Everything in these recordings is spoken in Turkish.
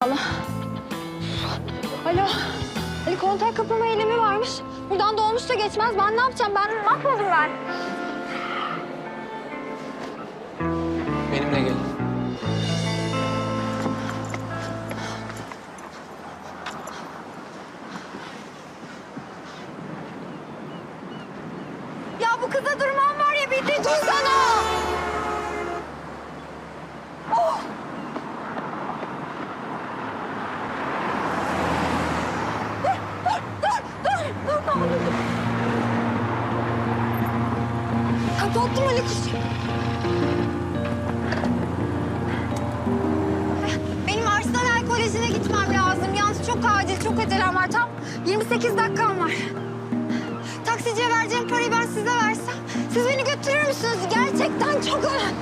Allah. Alo. Ali kontak kapama eylemi varmış. Buradan dolmuş da geçmez. Ben ne yapacağım? Ben mahvoldum ben. Kapattım Ali kuş. Benim Arsenal Koleji'ne gitmem lazım. Yalnız çok acil, çok acelem var. Tam 28 dakikam var. Taksiciye vereceğim parayı ben size versem. Siz beni götürür müsünüz? Gerçekten çok önemli.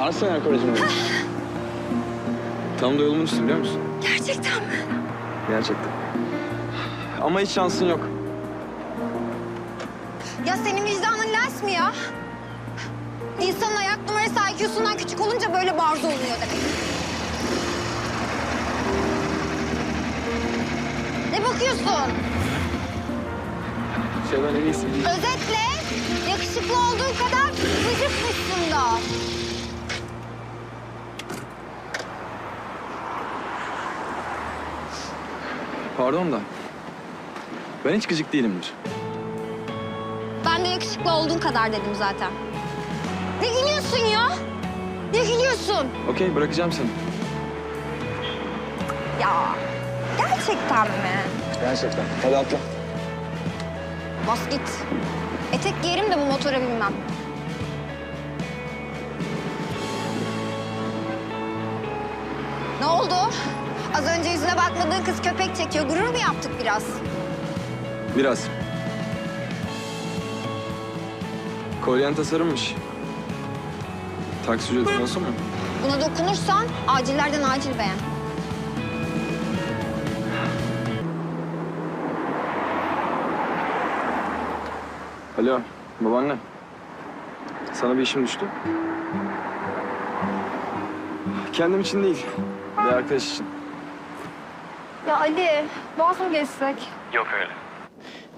Arsenal Koleji mi? Tam da yolumun üstü biliyor musun? Gerçekten mi? Gerçekten. Ama hiç şansın yok. Mi ya? İnsanın ayak numarası IQ'sundan küçük olunca böyle barzo oluyor demek. Ne bakıyorsun? Şey ben en iyisi. Özetle yakışıklı olduğun kadar gıcıkmışsın da. Pardon da. Ben hiç gıcık değilimdir. Yakışıklı olduğun kadar dedim zaten. Ne gülüyorsun ya? Ne gülüyorsun? Okey bırakacağım seni. Ya gerçekten mi? Gerçekten. Hadi atla. Bas git. Etek giyerim de bu motora binmem. Ne oldu? Az önce yüzüne bakmadığın kız köpek çekiyor. Gurur mu yaptık biraz? Biraz. Kolyen tasarımmış. Taksi ücreti nasıl mı? Buna dokunursan acillerden acil beğen. Alo, babaanne. Sana bir işim düştü. Kendim için değil, bir arkadaş için. Ya Ali, vaz mı geçsek? Yok öyle.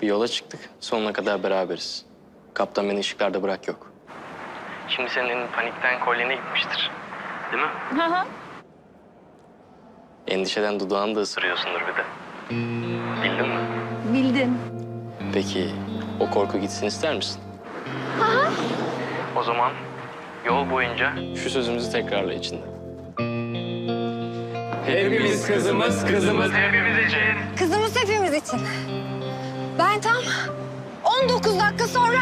Bir yola çıktık. Sonuna kadar beraberiz. Kaptan beni ışıklarda bırak yok. Şimdi senin elin panikten kolyene gitmiştir. Değil mi? Hı hı. Endişeden dudağını da ısırıyorsundur bir de. Bildin mi? Bildin. Peki o korku gitsin ister misin? O zaman yol boyunca şu sözümüzü tekrarla içinde. Hepimiz kızımız, kızımız hepimiz için. Kızımız hepimiz için. Ben tam 19 dakika sonra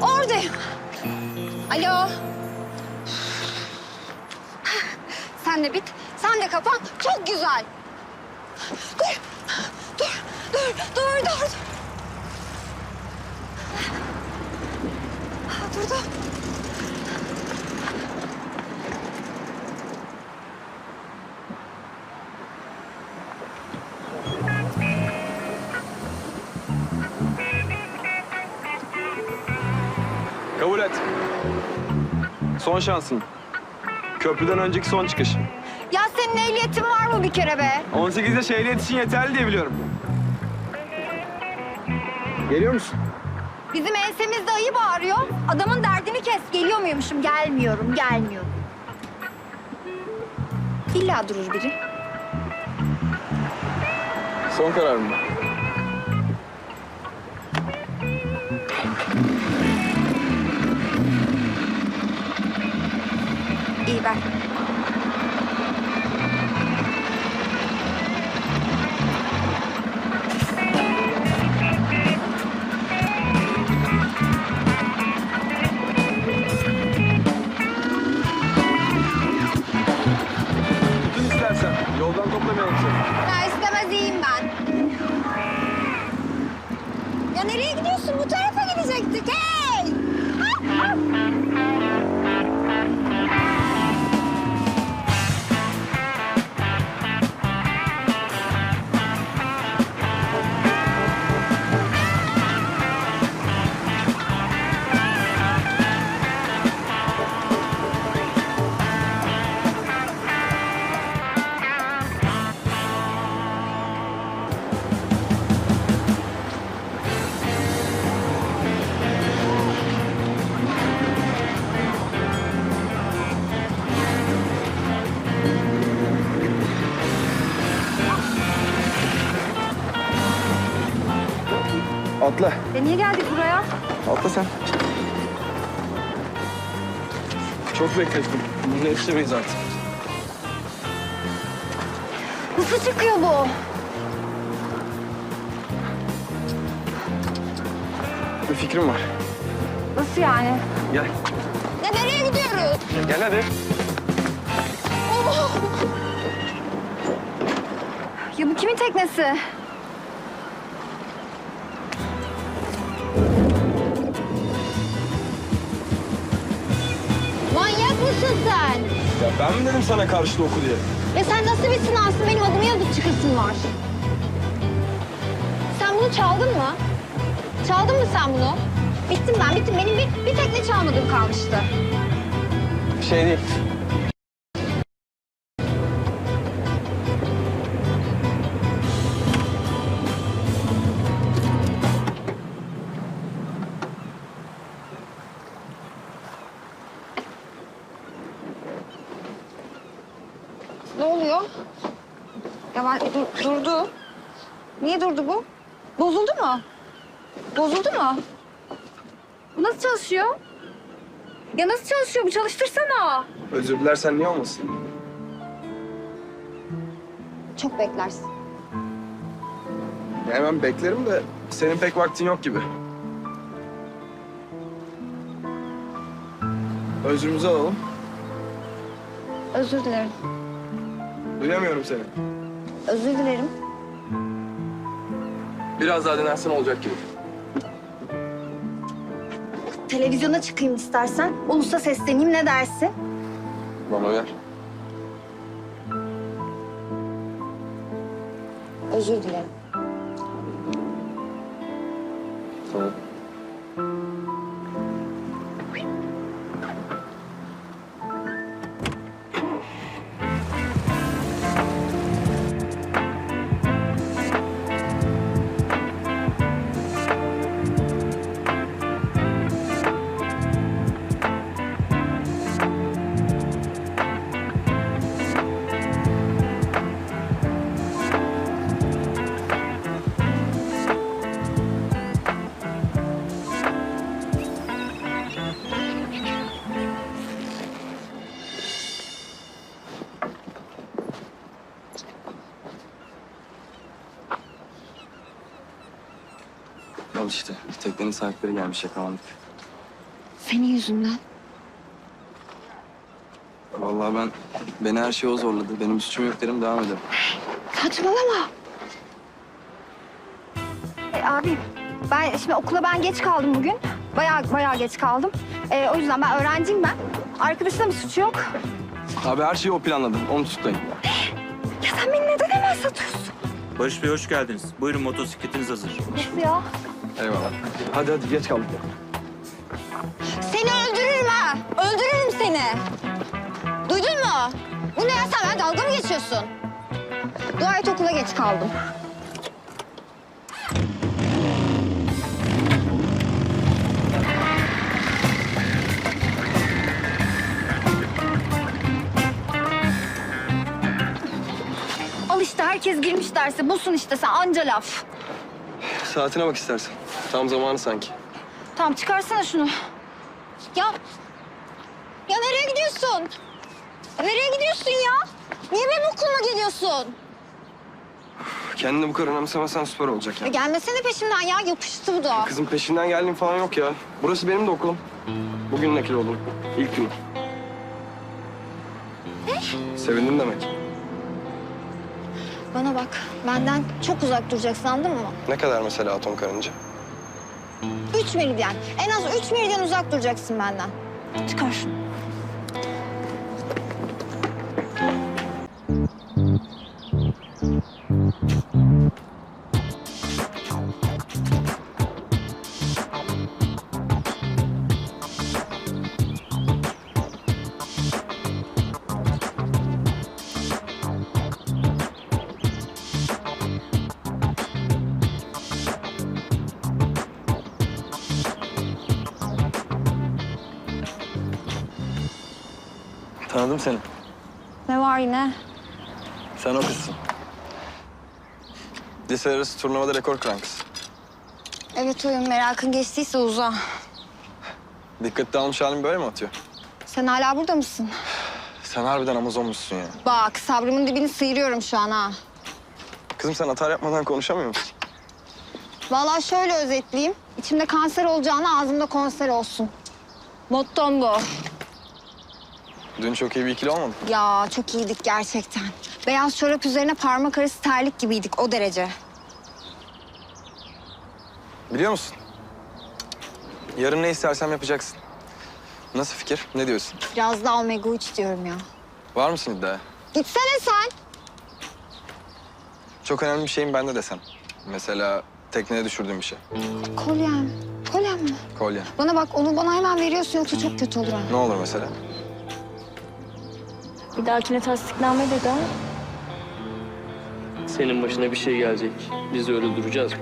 oradayım. Alo. Sen de bit, sen de kapan. Çok güzel. Dur, dur, dur, dur, dur. Dur, et. Son şansın. Köprüden önceki son çıkış. Ya senin ehliyetin var mı bir kere be? 18 yaş ehliyet için yeterli diye biliyorum. Geliyor musun? Bizim ensemizde ayı bağırıyor. Adamın derdini kes. Geliyor muymuşum? Gelmiyorum, gelmiyorum. İlla durur biri. Son kararım mı? Atla. E niye geldik buraya? Atla sen. Çok beklettim. Bunu yetişemeyiz artık. Nasıl çıkıyor bu? Bir fikrim var. Nasıl yani? Gel. Ya nereye gidiyoruz? Gel hadi. Ya bu kimin teknesi? Sen? Ya ben mi dedim sana karşıda oku diye? Ya sen nasıl bir sınavsın? Benim adımı yazıp çıkasın var. Sen bunu çaldın mı? Çaldın mı sen bunu? Bittim ben, bittim. Benim bir, bir tekne çalmadığım kalmıştı. Bir şey değil. Ne oluyor? Ya ben dur- durdu. Niye durdu bu? Bozuldu mu? Bozuldu mu? Bu nasıl çalışıyor? Ya nasıl çalışıyor bu? Çalıştırsana. Özür dilersen niye olmasın? Çok beklersin. Ya hemen beklerim de senin pek vaktin yok gibi. Özrümüzü alalım. Özür dilerim. Duyamıyorum seni. Özür dilerim. Biraz daha denersen olacak gibi. Televizyona çıkayım istersen. Ulusa sesleneyim ne dersin? Bana uyar. Özür dilerim. Tamam. Teknenin sahipleri gelmiş yakalandık. Senin yüzünden. Vallahi ben beni her şey o zorladı. Benim suçum yok derim devam ederim. Saçmalama. E, abi ben şimdi okula ben geç kaldım bugün. Bayağı bayağı geç kaldım. E, o yüzden ben öğrenciyim ben. Arkadaşın da bir suçu yok. Abi her şeyi o planladı. Onu tutlayın. Ya sen beni neden hemen satıyorsun? Barış Bey hoş geldiniz. Buyurun motosikletiniz hazır. Nasıl ya? Eyvallah. Hadi hadi geç kaldık. Seni öldürürüm ha. Öldürürüm seni. Duydun mu? Bu ne ya sen ben dalga mı geçiyorsun? Dua et okula geç kaldım. Al işte herkes girmiş derse bulsun işte sen anca laf. Saatine bak istersen. Tam zamanı sanki. Tamam çıkarsana şunu. Ya. Ya nereye gidiyorsun? Nereye gidiyorsun ya? Niye benim okuluma geliyorsun? Kendini bu kadar önemsemezsen süper olacak Ya ya. gelmesene peşimden ya. Yapıştı bu da. Kızım peşinden geldiğim falan yok ya. Burası benim de okulum. Bugün nakil oldum. İlk gün. Sevindim demek. Bana bak. Benden çok uzak duracaksın anladın mı? Ne kadar mesela atom karınca? Üç meridyen. En az üç meridyen uzak duracaksın benden. Çıkar şunu. Tanıdım seni. Ne var yine? Sen o kızsın. Lise arası turnuvada rekor kıran kız. Evet oyun merakın geçtiyse uza. Dikkat dağılmış halin böyle mi atıyor? Sen hala burada mısın? Sen harbiden Amazonmuşsun ya. Bak sabrımın dibini sıyırıyorum şu an ha. Kızım sen atar yapmadan konuşamıyor musun? Vallahi şöyle özetleyeyim. İçimde kanser olacağına ağzımda konser olsun. Mottom bu. Dün çok iyi bir ikili olmadı. Ya çok iyiydik gerçekten. Beyaz çorap üzerine parmak arası terlik gibiydik o derece. Biliyor musun? Yarın ne istersem yapacaksın. Nasıl fikir? Ne diyorsun? Biraz daha omega 3 diyorum ya. Var mısın iddiaya? Gitsene sen. Çok önemli bir şeyim bende desem. Mesela tekneye düşürdüğüm bir şey. Kolyem. Kolyem mi? Kolye. Bana bak onu bana hemen veriyorsun yoksa çok kötü olur ha. Ne olur mesela? Bir dahakine tasdikname dedi ama. Senin başına bir şey gelecek. Biz de öyle duracağız mı?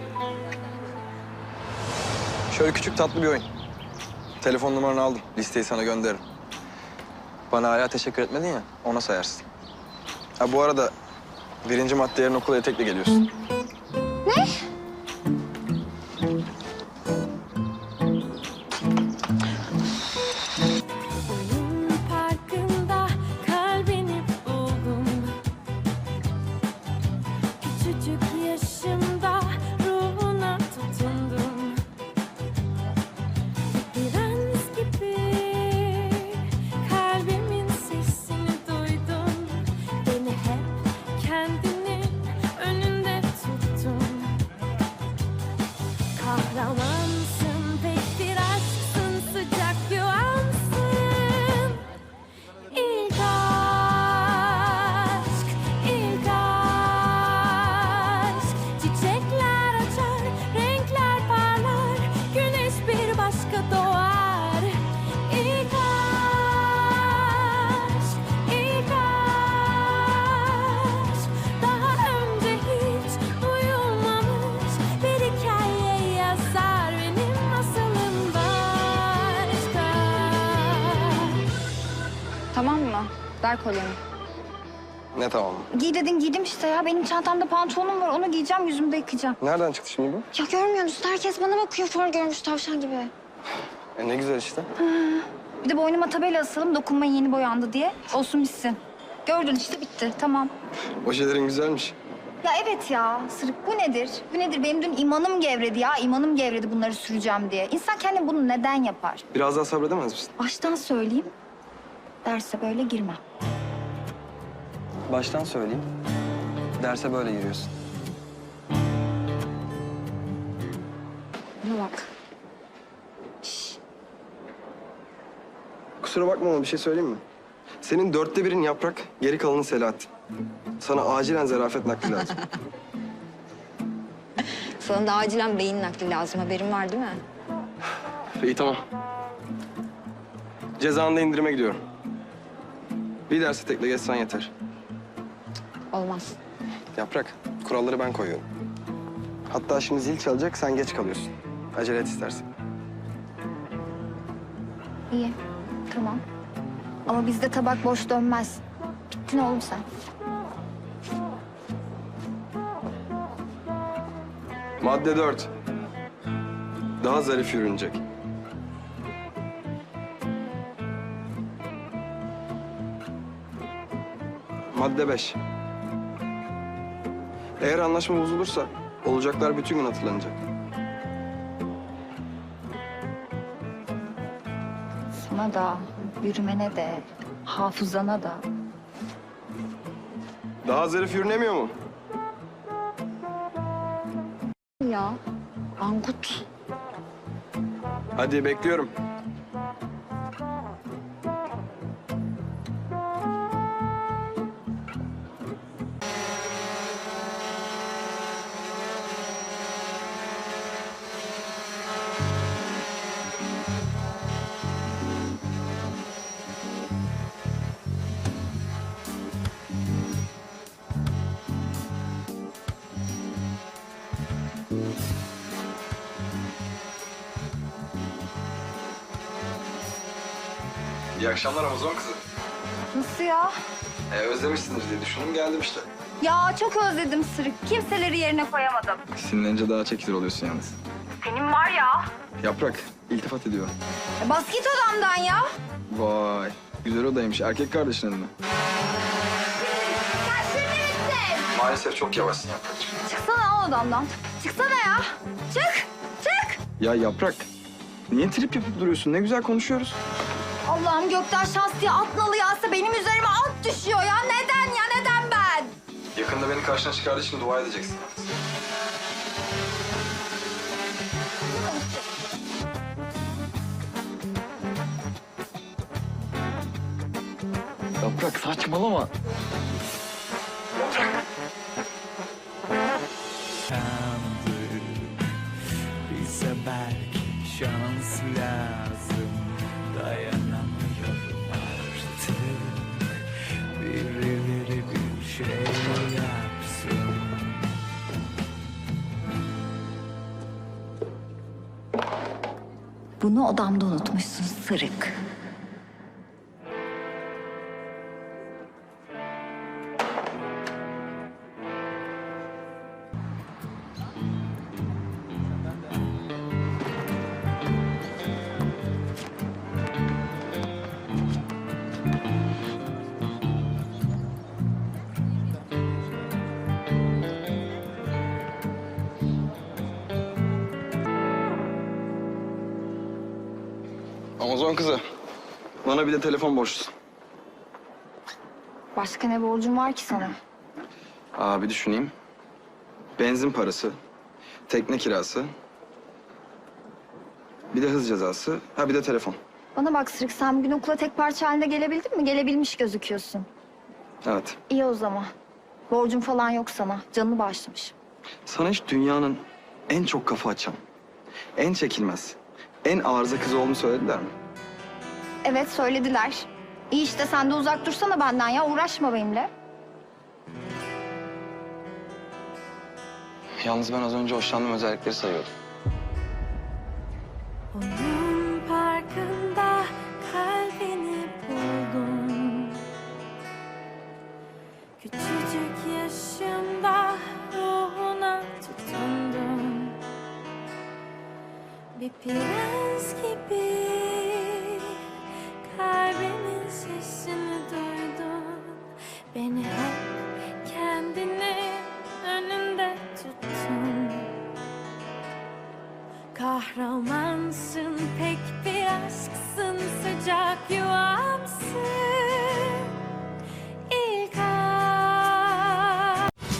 Şöyle küçük tatlı bir oyun. Telefon numaranı aldım. Listeyi sana gönderirim. Bana hala teşekkür etmedin ya, ona sayarsın. Ha bu arada birinci madde yarın okula etekle geliyorsun. Ver kolyemi. Ne tamam Giy dedin giydim işte ya. Benim çantamda pantolonum var. Onu giyeceğim yüzümü de yıkayacağım. Nereden çıktı şimdi bu? Ya görmüyor musun? Herkes bana bakıyor. Far görmüş tavşan gibi. E ne güzel işte. Bir de boynuma tabela asalım. Dokunmayın yeni boyandı diye. Olsun bitsin. Gördün işte bitti. Tamam. Ojelerin güzelmiş. Ya evet ya. Sırık bu nedir? Bu nedir? Benim dün imanım gevredi ya. İmanım gevredi bunları süreceğim diye. İnsan kendi bunu neden yapar? Biraz daha sabredemez misin? Baştan söyleyeyim. Derse böyle girmem. Baştan söyleyeyim. Derse böyle giriyorsun. Buna bak. Kusura bakma ama bir şey söyleyeyim mi? Senin dörtte birin yaprak, geri kalanı Selahattin. Sana acilen zarafet nakli lazım. Sana da acilen beyin nakli lazım. Haberin var değil mi? İyi tamam. Cezanı indirime gidiyorum. Bir dersi tekle geçsen yeter. Olmaz. Yaprak, kuralları ben koyuyorum. Hatta şimdi zil çalacak, sen geç kalıyorsun. Acele et istersen. İyi. Tamam. Ama bizde tabak boş dönmez. Bittin oğlum sen. Madde dört. Daha zarif yürünecek. Madde beş. Eğer anlaşma bozulursa olacaklar bütün gün hatırlanacak. Sana da, yürümene de, hafızana da. Daha zarif yürünemiyor mu? Ya, Angut. Hadi bekliyorum. İyi akşamlar Amazon kızı. Nasıl ya? Ee, özlemişsiniz diye düşündüm geldim işte. Ya çok özledim Sırık. Kimseleri yerine koyamadım. Sinirlenince daha çekilir oluyorsun yalnız. Senin var ya. Yaprak iltifat ediyor. E, bas git odamdan ya. Vay güzel odaymış. Erkek kardeşinin mi? Şimdi bitsin. Maalesef çok yavaşsın Yaprakcığım. Çıksana odamdan. Çıksana ya. Çık. Çık. Ya Yaprak niye trip yapıp duruyorsun? Ne güzel konuşuyoruz. Allah'ım gökten şans diye at nalı yağsa benim üzerime at düşüyor ya. Neden ya neden ben? Yakında beni karşına çıkardığı için dua edeceksin. Yaprak saçmalama. Bize belki şans lazım Bunu odamda unutmuşsun sırık. Amazon kızı. Bana bir de telefon borçlusun. Başka ne borcum var ki sana? Aa bir düşüneyim. Benzin parası, tekne kirası, bir de hız cezası, ha bir de telefon. Bana bak Sırık sen bugün okula tek parça halinde gelebildin mi? Gelebilmiş gözüküyorsun. Evet. İyi o zaman. Borcum falan yok sana. Canını bağışlamış. Sana hiç dünyanın en çok kafa açan, en çekilmez, en arıza kızı olduğunu söylediler mi? Evet söylediler. İyi işte sen de uzak dursana benden ya. Uğraşma benimle. Yalnız ben az önce hoşlandığım özellikleri sayıyordum.